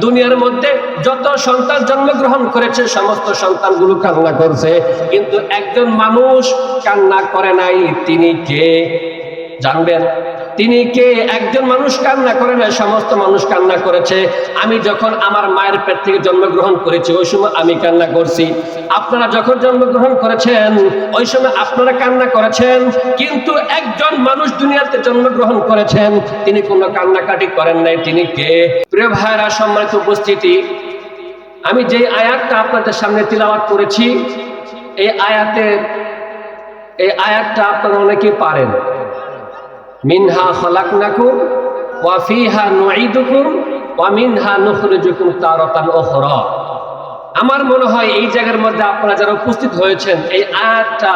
দুনিয়ার মধ্যে যত সন্তান জন্মগ্রহণ করেছে, সমস্ত সন্তানগুলো কান্না করছে। কিন্তু একজন মানুষ কান্না করে নাই, তিনি কে? জানবেন? তিনি কে? একজন মানুষ কান্না করে নাই সমস্ত মানুষ কান্না করেছে। আমি যখন আমার মায়ের পেট থেকে জন্মগ্রহণ করেছি, ওই সময় আমি কান্না করছি। আপনারা যখন জন্মগ্রহণ করেছেন, ওই সময় আপনারা কান্না করেছেন, কিন্তু একজন মানুষ দুনিয়াতে জন্মগ্রহণ করেছেন, তিনি কোনো কান্নাকাটি করেন নাই। তিনি কে? প্রিয় ভাইরা সম্মানিত উপস্থিতি, আমি যে আয়াতটা আপনাদের সামনে তিলাওয়াত করেছি, এই আয়াতের, এই আয়াতটা আপনারা অনেকেই পারেন। মিনহা খলাকনাকুম ওয়া ফিহা নুঈদুকুম ওয়া মিনহা নুখরিজুকুম তারাতান উখরা। আমার মনে হয় এই জায়গার মধ্যে আপনারা যারা উপস্থিত হয়েছেন, এই আয়াতটা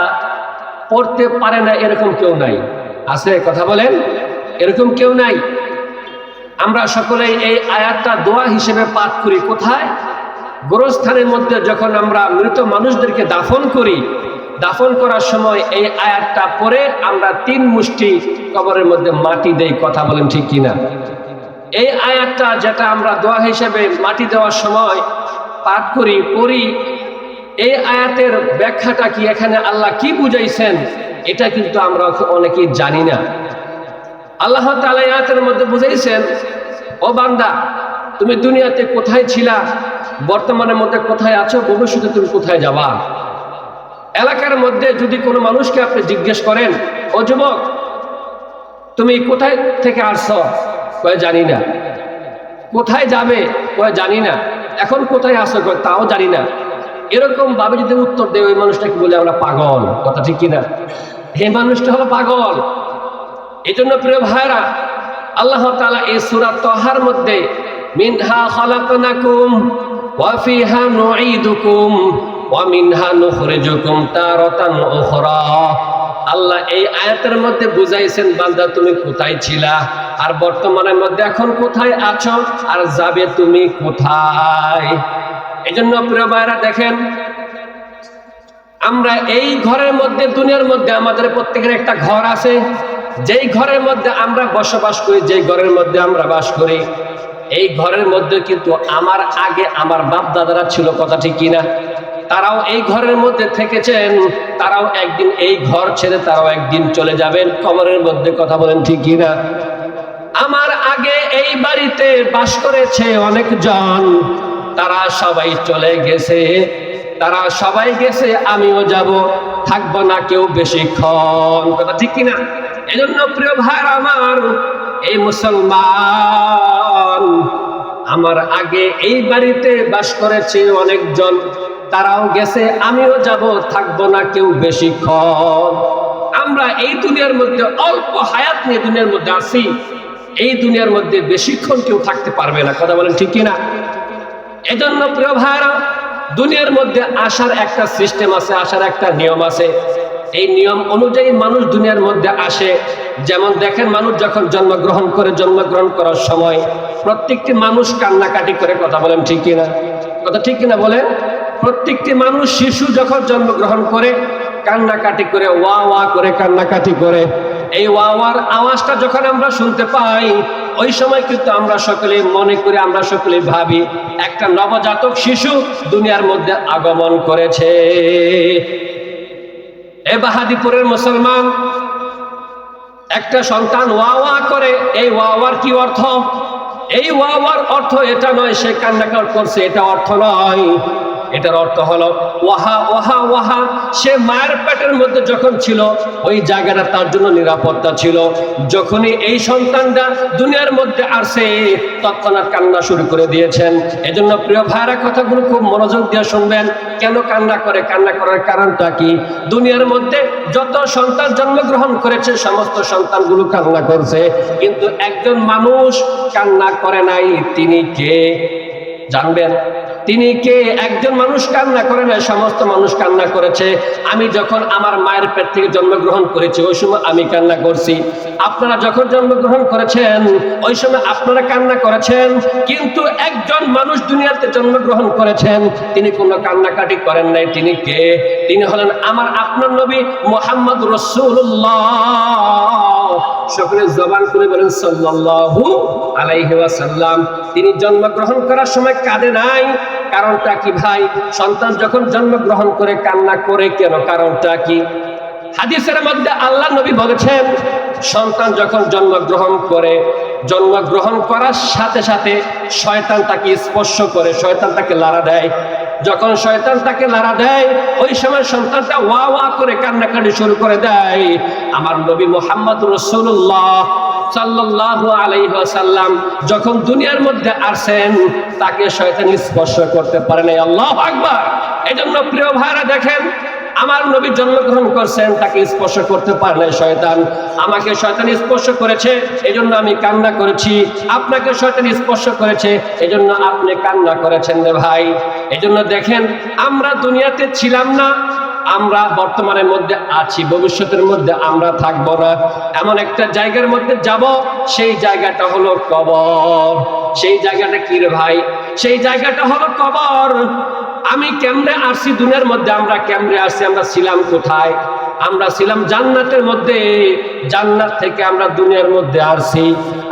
পড়তে পারে না এরকম কেউ নাই। আছে, কথা বলেন? এরকম কেউ নাই? আমরা সকলেই এই আয়াতটা দোয়া হিসেবে পাঠ করি। কোথায়? গোরস্থানের মধ্যে যখন আমরা মৃত মানুষদেরকে দাফন করি দাফন করার সময় এই আয়াতটা পরে আমরা তিন মুষ্টি কবরের মধ্যে মাটি দেই, কথা বলেন ঠিক কিনা? এই আয়াতটা যেটা আমরা দোয়া হিসেবে মাটি দেওয়ার সময় পাঠ করি, পড়ি, এই আয়াতের ব্যাখ্যাটা কি এখানে আল্লাহ কি বুঝাইছেন? এটা কিন্তু আমরা অনেকেই জানি না। আল্লাহ এই আয়াতের মধ্যে বুঝাইছেন, ও বান্দা, তুমি দুনিয়াতে কোথায় ছিলা? বর্তমানের মধ্যে কোথায় আছো? ভবিষ্যতে তুমি কোথায় যাবা? এলাকার মধ্যে যদি কোনো মানুষকে আপনি জিজ্ঞেস করেন, ও যুবক, তুমি কোথায় থেকে আসছো? কয়ে, জানি না। কোথায় যাবে? কয়ে, জানি না। এখন কোথায় আসো কয়ে, তাও জানি না। এরকম ভাবে যদি উত্তর দেয়, ওই মানুষটাকে বলে, আমরা পাগল। কথা ঠিক কিনা? হে মানুষটা হলো পাগল। এই জন্য প্রিয় ভাইরা আল্লাহ তাআলা এই সূরা তহার মধ্যে, মিনহা খালাকনাকুম ওয়া ফিহা নুঈদুকুম। আল্লাহ এই আয়াতের মধ্যে বুঝাইছেন, বান্দা তুমি কোথায় ছিলা? আর বর্তমানের মধ্যে এখন কোথায় আছো? আর যাবে তুমি কোথায়? এই জন্য প্রিয় ভাইরা দেখেন, আমরা এই ঘরের মধ্যে, দুনিয়ার মধ্যে আমাদের প্রত্যেকের একটা ঘর আছে। যেই ঘরের মধ্যে আমরা বসবাস করি, যেই ঘরের মধ্যে আমরা বাস করি, এই ঘরের মধ্যে কিন্তু আমার আগে আমার বাপ দাদারা ছিল, কথা ঠিক কিনা? তারাও এই ঘরের মধ্যে থেকেছেন, তারাও একদিন এই ঘর ছেড়ে তারাও একদিন চলে যাবেন। কবরের মধ্যে কথা বলেন ঠিক না আমার আগে এই বাড়িতে বাস করেছে অনেকজন। তারা সবাই চলে গেছে। তারা সবাই গেছে, আমিও যাব। থাকব না কেউ বেশিক্ষণ। কথা ঠিক কিনা? এজন্য প্রিয় ভাই আমার, এই মুসলমান, আমার আগে এই বাড়িতে বাস করেছে অনেকজন। তারাও গেছে, আমিও যাব, থাকব না কেউ বেশিক্ষণ। আমরা এই দুনিয়ার মধ্যে অল্প হায়াত নিয়ে দুনিয়ার মধ্যে আছি, এই দুনিয়ার মধ্যে বেশিক্ষণ কেউ থাকতে পারবে না। কথা বলেন ঠিক কিনা? এজন্য প্রিয় ভাইরা দুনিয়ার মধ্যে আসার একটা সিস্টেম আছে, আসার একটা নিয়ম আছে। এই নিয়ম অনুযায়ী মানুষ দুনিয়ার মধ্যে আসে। যেমন দেখেন, মানুষ যখন জন্মগ্রহণ করে, জন্মগ্রহণ করার সময় প্রত্যেকটি মানুষ কান্নাকাটি করে, কথা বলেন ঠিক কিনা? কথা ঠিক কিনা বলেন? প্রত্যেকটি মানুষ শিশু যখন জন্মগ্রহণ করে, কান্নাকাটি করে, ওয়া ওয়া করে, কান্নাকাটি করে, এই ওয়া ওয়ার আওয়াজটা যখন আমরা শুনতে পাই, ওই সময় কিন্তু আমরা সকলে মনে করি, আমরা সকলে ভাবি, একটা নবজাতক শিশু দুনিয়ার মধ্যে আগমন করেছে। এ বাহাদিপুরের মুসলমান, একটা সন্তান ওয়া ওয়া করে, এই ওয়া ওয়ার কি অর্থ? এই ওয়া ওয়ার অর্থ এটা নয়, সে কান্নাকাট করছে, এটা অর্থ নয়। এটার অর্থ হলো, ওয়াহা ওয়াহা ওয়াহা। সে মায়ের পেটের মধ্যে যখন ছিল, ওই জায়গাটা তার জন্য নিরাপত্তা ছিল। যখনই এই সন্তানটা দুনিয়ার মধ্যে আসে, তৎক্ষণাৎ কান্না শুরু করে দিয়েছেন। এজন্য প্রিয় ভাইরা, কথাগুলো খুব মনোযোগ দিয়ে শুনবেন। কেন কান্না করে? কান্না করার কারণটা কি? দুনিয়ার মধ্যে যত সন্তান জন্মগ্রহণ করেছে, সমস্ত সন্তানগুলো কান্না করছে। কিন্তু একজন মানুষ কান্না করে নাই, তিনি কে? জানবেন। তিনি কে? একজন মানুষ কান্না করে না সমস্ত মানুষ কান্না করেছে। আমি যখন আমার মায়ের পেট থেকে জন্মগ্রহণ করেছি, ওই সময় আমি কান্না করছি। আপনারা যখন জন্মগ্রহণ করেছেন, ওই সময় আপনারা কান্না করেছেন, কিন্তু একজন মানুষ দুনিয়াতে জন্মগ্রহণ করেছেন, তিনি কোনো কান্নাকাটি করেন নাই। তিনি কে? তিনি হলেন আমার আপনার নবী মোহাম্মদ রসুল্লাহ। সকলে জবান করে বলেন, সাল্লাল্লাহু আলাইহি ওয়াসাল্লাম। তিনি জন্মগ্রহণ করার সময় কাঁদে নাই। কারণটা কি ভাই? সন্তান যখন জন্মগ্রহণ করে কান্না করে কেন? কারণটা কি? হাদিসের মধ্যে আল্লাহ নবী বলেছেন, সন্তান যখন জন্মগ্রহণ করে, জন্মগ্রহণ করার সাথে সাথে শয়তান তাকে স্পর্শ করে, শয়তান তাকে লাড়া দেয়। যখন শয়তান তাকে লাড়া দেয়, ওই সময় সন্তানটা ওয়া ওয়া করে কান্নাকাটি শুরু করে দেয়। আমার নবী মোহাম্মদ রসুল্লাহ যখন দুনিয়ার মধ্যে আসেন, তাকে শয়তান স্পর্শ করতে পারেন নাই। আল্লাহু আকবার! এজন্য প্রিয় ভাইরা দেখেন আমার নবী জন্মগ্রহণ করছেন, তাকে স্পর্শ করতে পারে নাই শয়তান। আমাকে শয়তান স্পর্শ করেছে, এজন্য আমি কান্না করেছি। আপনাকে শয়তান স্পর্শ করেছে, এজন্য আপনি কান্না করেছেন রে ভাই। এজন্য দেখেন, আমরা দুনিয়াতে ছিলাম না, আমরা বর্তমানের মধ্যে আছি, ভবিষ্যতের মধ্যে আমরা থাকব না। এমন একটা জায়গার মধ্যে যাব, সেই জায়গাটা হলো কবর। সেই জায়গাটা কি রে ভাই? সেই জায়গাটা হলো কবর। আমি কেমনে আসছি দুনিয়ার মধ্যে? আমরা কেমনে আসছি আমরা ছিলাম কোথায়? আমরা ছিলাম জান্নাতের মধ্যে। জান্নাত থেকে আমরা দুনিয়ার মধ্যে আসছি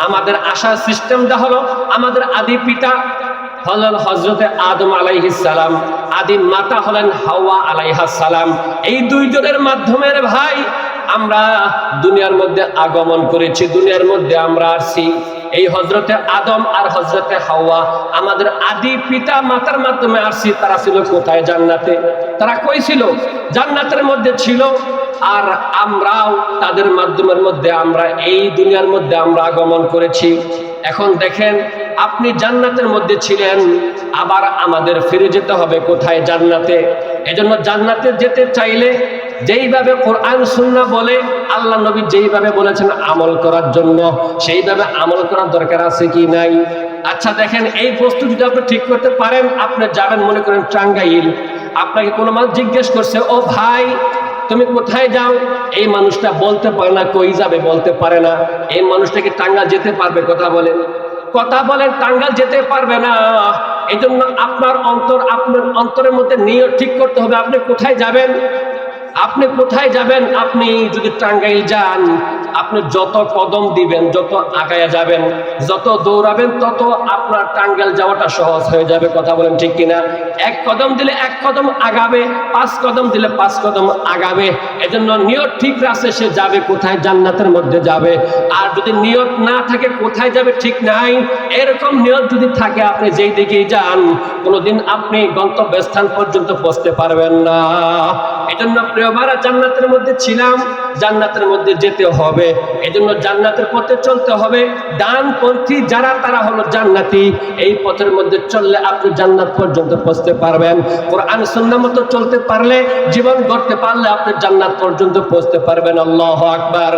আমাদের আসার সিস্টেমটা হলো আমাদের আদি পিতা হলেন হজরতে আদম আলাইহিসালাম আদি মাতা হলেন হাওয়া আলাইহাসালাম এই দুইজনের মাধ্যমে রে ভাই, আমরা দুনিয়ার মধ্যে আগমন করেছি, দুনিয়ার মধ্যে আমরা আসছি এই হজরতে আদম আর হজরতে হাওয়া আমাদের আদি পিতা মাতার মাধ্যমে আসছি, তারা ছিল কোথায়? জান্নাতে। তারা কই ছিল? জান্নাতের মধ্যে ছিল। আর আমরাও তাদের মাধ্যমের মধ্যে, আমরা এই দুনিয়ার মধ্যে আমরা আগমন করেছি। এখন দেখেন, আপনি জান্নাতের মধ্যে ছিলেন, আবার আমাদের ফিরে যেতে হবে কোথায়? জান্নাতে। এজন্য জান্নাতে যেতে চাইলে যেইভাবে কোরআন সুন্না বলে, আল্লাহ নবী যেইভাবে বলেছেন আমল করার জন্য, সেইভাবে আমল করার দরকার আছে কি নাই? আচ্ছা দেখেন, এই বস্তু যদি আপনি ঠিক করতে পারেন, আপনি যাবেন মনে করেন টাঙ্গাইল। আপনাকে কোনো মানুষ জিজ্ঞেস করছে, ও ভাই, তুমি কোথায় যাও? এই মানুষটা বলতে পারে না, কই যাবে বলতে পারে না। এই মানুষটাকে টাঙ্গাল যেতে পারবে, কথা বলেন। কথা বলেন টাঙ্গাল যেতে পারবে না। এই জন্য আপনার অন্তর, আপনার অন্তরের মধ্যে নিয়ে ঠিক করতে হবে, আপনি কোথায় যাবেন? আপনি কোথায় যাবেন? আপনি যদি টাঙ্গাইল যান আপনি যত কদম দিবেন, যত আগায়া যাবেন, যত দৌড়াবেন, তত আপনার টাঙ্গাইল যাওয়াটা সহজ হয়ে যাবে। কথা বলেন ঠিক কিনা? এক কদম দিলে এক কদম আগাবে, পাঁচ কদম দিলে পাঁচ কদম আগাবে। এজন্য নিয়ত ঠিক রাখছে সে যাবে কোথায়? জান্নাতের মধ্যে যাবে। আর যদি নিয়ত না থাকে, কোথায় যাবে ঠিক নাই? এরকম নিয়ত যদি থাকে, আপনি যেই দিকেই যান, কোনোদিন আপনি গন্তব্যস্থান পর্যন্ত পৌঁছতে পারবেন না। এজন্য প্রিয়বারা জান্নাতের মধ্যে ছিলাম, জান্নাতের মধ্যে যেতে হবে। এজন্য জান্নাতের পথে চলতে হবে। ডানপন্থী যারা, তারা হলো জান্নাতি। এই পথের মধ্যে চললে আপনি জান্নাত পর্যন্ত পৌঁছতে পারবেন। কোরআন, সুন্নাহ মতো চলতে পারলে, জীবন গড়তে পারলে আপনি জান্নাত পর্যন্ত পৌঁছতে পারবেন। আল্লাহ আকবার।